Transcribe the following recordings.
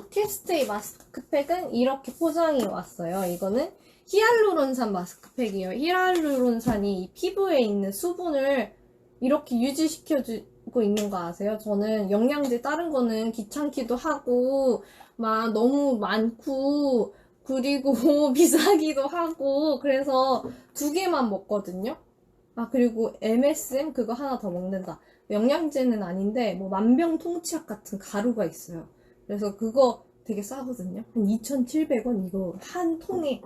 캐스트의 마스크팩은 이렇게 포장이 왔어요. 이거는 히알루론산 마스크팩이에요. 히알루론산이 이 피부에 있는 수분을 이렇게 유지시켜주고 있는 거 아세요? 저는 영양제 다른 거는 귀찮기도 하고 막 너무 많고 그리고 비싸기도 하고 그래서 두 개만 먹거든요. 아 그리고 MSM 그거 하나 더 먹는다. 영양제는 아닌데 뭐 만병통치약 같은 가루가 있어요. 그래서 그거 되게 싸거든요. 한 2,700원 이거 한 통에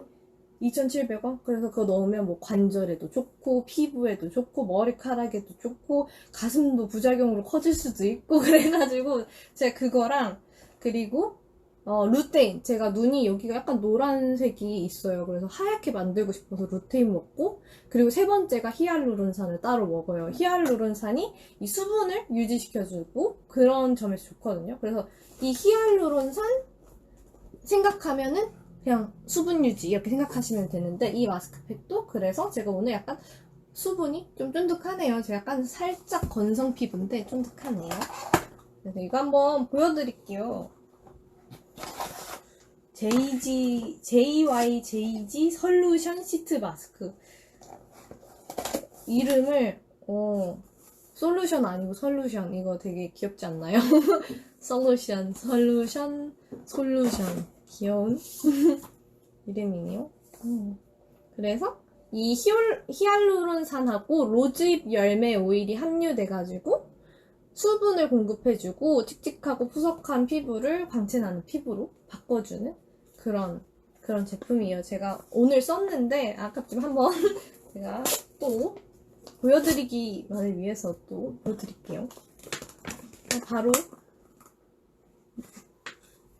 2,700원? 그래서 그거 넣으면 뭐 관절에도 좋고 피부에도 좋고 머리카락에도 좋고 가슴도 부작용으로 커질 수도 있고 그래가지고 제가 그거랑 그리고 어, 루테인. 제가 눈이 여기가 약간 노란색이 있어요. 그래서 하얗게 만들고 싶어서 루테인 먹고, 그리고 세 번째가 히알루론산을 따로 먹어요. 히알루론산이 이 수분을 유지시켜주고, 그런 점에서 좋거든요. 그래서 이 히알루론산 생각하면은 그냥 수분 유지 이렇게 생각하시면 되는데, 이 마스크팩도 그래서 제가 오늘 약간 수분이 좀 쫀득하네요. 제가 약간 살짝 건성 피부인데 쫀득하네요. 그래서 이거 한번 보여드릴게요. JG, JYJG 솔루션 시트 마스크. 이름을, 어, 솔루션 아니고 솔루션. 이거 되게 귀엽지 않나요? 솔루션, 솔루션, 솔루션. 귀여운 이름이네요. 음. 그래서 이 히올, 히알루론산하고 로즈잎 열매 오일이 함유돼가지고 수분을 공급해주고 칙칙하고 푸석한 피부를 광채나는 피부로 바꿔주는 그런 그런 제품이에요. 제가 오늘 썼는데 아깝지만 한번 제가 또 보여드리기만을 위해서 또 보여드릴게요. 바로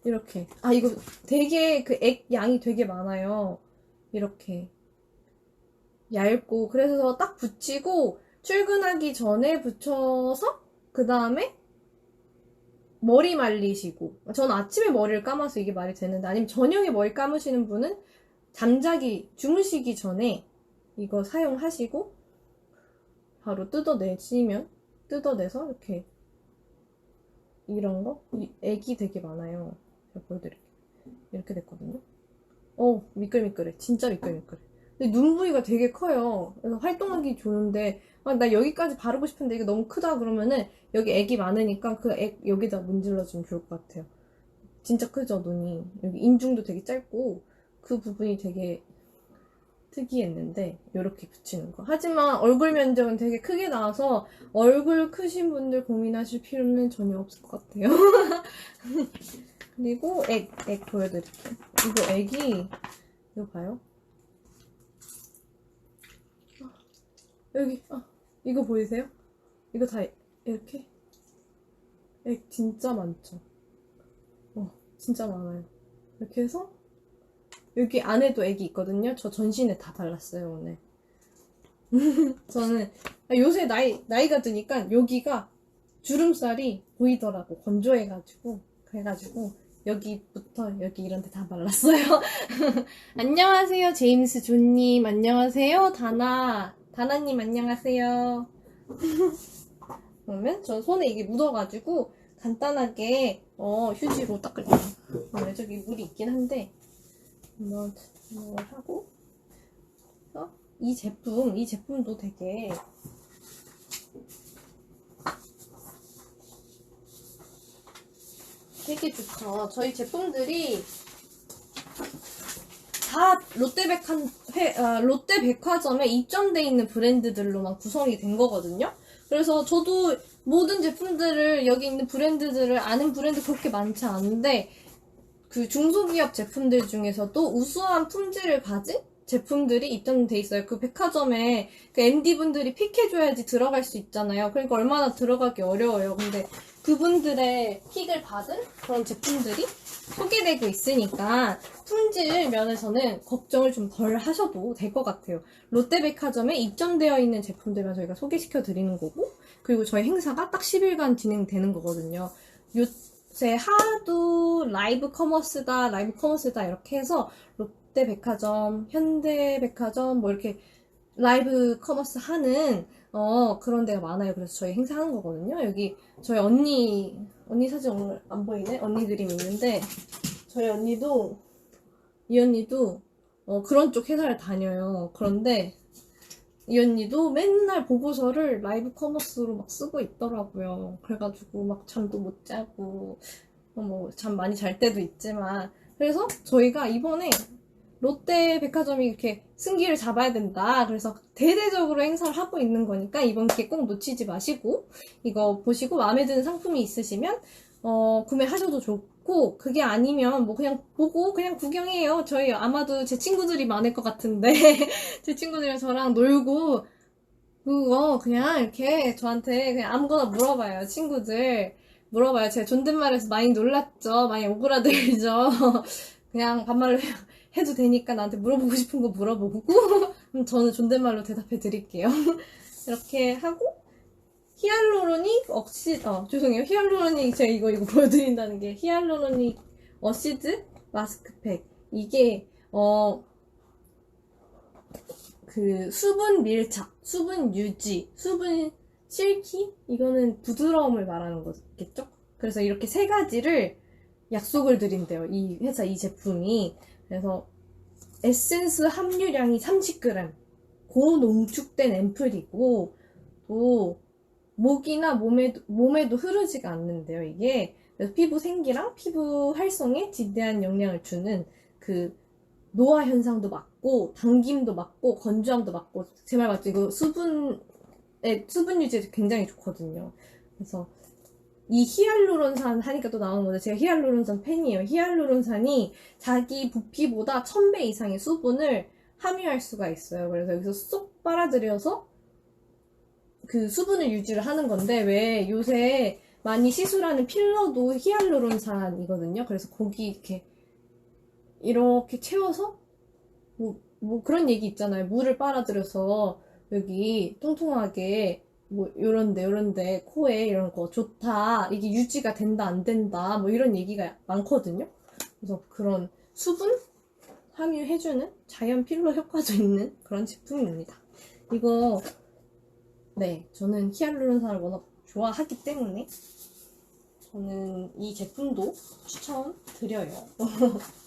이렇게 아 이거 되게 그 액 양이 되게 많아요. 이렇게 얇고 그래서 딱 붙이고 출근하기 전에 붙여서 그 다음에 머리 말리시고 저는 아침에 머리를 감아서 이게 말이 되는데 아니면 저녁에 머리 감으시는 분은 잠자기 주무시기 전에 이거 사용하시고 바로 뜯어내시면 뜯어내서 이렇게 이런 거? 이- 액이 되게 많아요. 제가 보여드릴게요. 이렇게 됐거든요. 어 미끌미끌해. 진짜 미끌미끌해 근데 눈 부위가 되게 커요 그래서 활동하기 좋은데 아, 나 여기까지 바르고 싶은데 이게 너무 크다 그러면은 여기 액이 많으니까 그 액 여기다 문질러주면 좋을 것 같아요. 진짜 크죠 눈이 여기 인중도 되게 짧고 그 부분이 되게 특이했는데 이렇게 붙이는 거. 하지만 얼굴 면적은 되게 크게 나와서 얼굴 크신 분들 고민하실 필요는 전혀 없을 것 같아요. 그리고 액, 액 보여드릴게요. 이거 액이 이거 봐요. 여기 아, 이거 보이세요? 이거 다 이렇게 액 진짜 많죠? 어, 진짜 많아요. 이렇게 해서 여기 안에도 액이 있거든요. 저 전신에 다 발랐어요, 오늘. 저는 아, 요새 나이, 나이가 드니까 여기가 주름살이 보이더라고. 건조해가지고. 그래가지고 여기부터 여기 이런 데 다 발랐어요. 안녕하세요, 제임스 존님. 안녕하세요, 다나. 다나님 안녕하세요. 그러면 저 손에 이게 묻어가지고 간단하게 어, 휴지로 닦을게요. 원래 저기 물이 있긴 한데 한번 하고 이 제품 이 제품도 되게 되게 좋죠. 저희 제품들이 다 롯데백한 회, 아, 롯데백화점에 입점돼 있는 브랜드들로만 구성이 된 거거든요. 그래서 저도 모든 제품들을 여기 있는 브랜드들을 아는 브랜드 그렇게 많지 않은데 그 중소기업 제품들 중에서도 우수한 품질을 가진 제품들이 입점돼 있어요. 그 백화점에 그 MD 분들이 픽해줘야지 들어갈 수 있잖아요. 그러니까 얼마나 들어가기 어려워요. 근데 그분들의 픽을 받은 그런 제품들이 소개되고 있으니까 품질 면에서는 걱정을 좀 덜 하셔도 될 것 같아요. 롯데백화점에 입점되어 있는 제품들만 저희가 소개시켜 드리는 거고, 그리고 저희 행사가 딱 10일간 진행되는 거거든요. 요새 하도 라이브 커머스다, 라이브 커머스다 이렇게 해서 롯데백화점, 현대백화점 뭐 이렇게 라이브 커머스 하는 어, 그런 데가 많아요. 그래서 저희 행사하는 거거든요. 여기 저희 언니, 언니 사진 오늘 안 보이네? 언니 그림 있는데, 저희 언니도, 이 언니도, 어, 그런 쪽 회사를 다녀요. 그런데, 이 언니도 맨날 보고서를 라이브 커머스로 막 쓰고 있더라고요. 그래가지고 막 잠도 못 자고, 어, 뭐, 잠 많이 잘 때도 있지만. 그래서 저희가 이번에 롯데 백화점이 이렇게 승기를 잡아야 된다. 그래서 대대적으로 행사를 하고 있는 거니까 이번 기회 꼭 놓치지 마시고 이거 보시고 마음에 드는 상품이 있으시면 어, 구매하셔도 좋고 그게 아니면 뭐 그냥 보고 그냥 구경해요. 저희 아마도 제 친구들이 많을 것 같은데 제 친구들이랑 저랑 놀고 그거 그냥 이렇게 저한테 그냥 아무거나 물어봐요. 친구들 물어봐요. 제가 존댓말에서 많이 놀랐죠. 많이 오그라들죠. 그냥 반말로 해- 해도 되니까 나한테 물어보고 싶은 거 물어보고 저는 존댓말로 대답해 드릴게요. 이렇게 하고 히알루로닉 억시 어 죄송해요. 히알루로닉 제가 이거 이거 보여드린다는 게 히알루로닉 어시드 마스크팩 이게 어 그 수분 밀착, 수분 유지, 수분 실키 이거는 부드러움을 말하는 거겠죠? 그래서 이렇게 세 가지를 약속을 드린대요. 이 회사 이 제품이 그래서 에센스 함유량이 30g 고농축된 앰플이고 또 목이나 몸에도 몸에도 흐르지가 않는데요. 이게 피부 생기랑 피부 활성에 지대한 영향을 주는 그 노화 현상도 막고 당김도 막고 건조함도 막고 제 말 맞죠? 이거 수분에 수분 유지에 굉장히 좋거든요. 그래서 이 히알루론산 하니까 또 나오는 건데 제가 히알루론산 팬이에요. 히알루론산이 자기 부피보다 1000배 이상의 수분을 함유할 수가 있어요. 그래서 여기서 쏙 빨아들여서 그 수분을 유지를 하는 건데 왜 요새 많이 시술하는 필러도 히알루론산이거든요. 그래서 거기 이렇게 이렇게 채워서 뭐, 뭐 그런 얘기 있잖아요. 물을 빨아들여서 여기 통통하게 뭐 요런데 요런데 코에 이런 거 좋다. 이게 유지가 된다 안 된다. 뭐 이런 얘기가 많거든요. 그래서 그런 수분 함유해주는 자연 필러 효과도 있는 그런 제품입니다. 이거 네 저는 히알루론산을 워낙 좋아하기 때문에 저는 이 제품도 추천드려요.